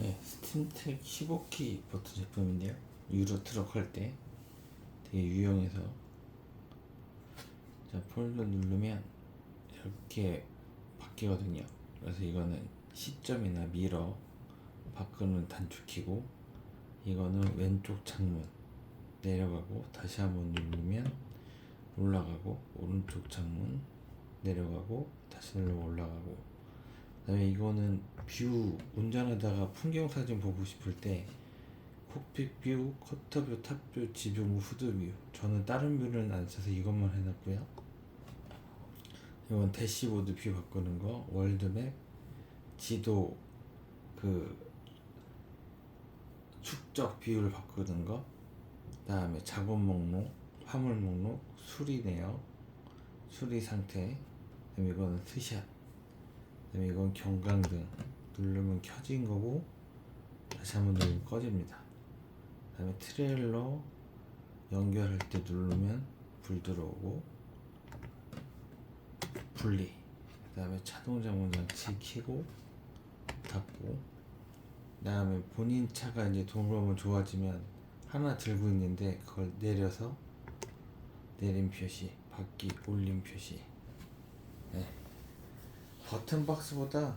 네, 스팀텍 15키 버튼 제품인데요. 유로 트럭 할 때 되게 유용해서 자 폴더 누르면 이렇게 바뀌거든요. 그래서 이거는 시점이나 미러 바꾸는 단축키고 이거는 왼쪽 창문 내려가고 다시 한번 누르면 올라가고 오른쪽 창문 내려가고 다시 누르면 올라가고 그다음에 이거는 뷰 운전하다가 풍경 사진 보고 싶을 때 콕핏 뷰, 커터 뷰, 탑뷰, 지뷰, 후드 뷰 저는 다른 뷰는 안 써서 이것만 해놨고요. 이건 대시보드 뷰 바꾸는 거 월드맵 지도 그 축적 비율 바꾸는 거 그다음에 작업 목록 화물 목록 수리 내역 수리 상태 그다음에 이거는 스샷 그다음에 이건 경광등 누르면 켜진 거고 다시 한번 누르면 꺼집니다 그다음에 트레일러 연결할 때 누르면 불 들어오고 분리 그다음에 자동 잠금 장치 켜고 닫고 그다음에 본인 차가 이제 도로면 좋아지면 하나 들고 있는데 그걸 내려서 내림 표시 바퀴 올림 표시 네. 버튼 박스보다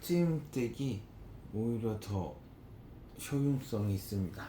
스팀 덱이 오히려 더 효용성이 있습니다.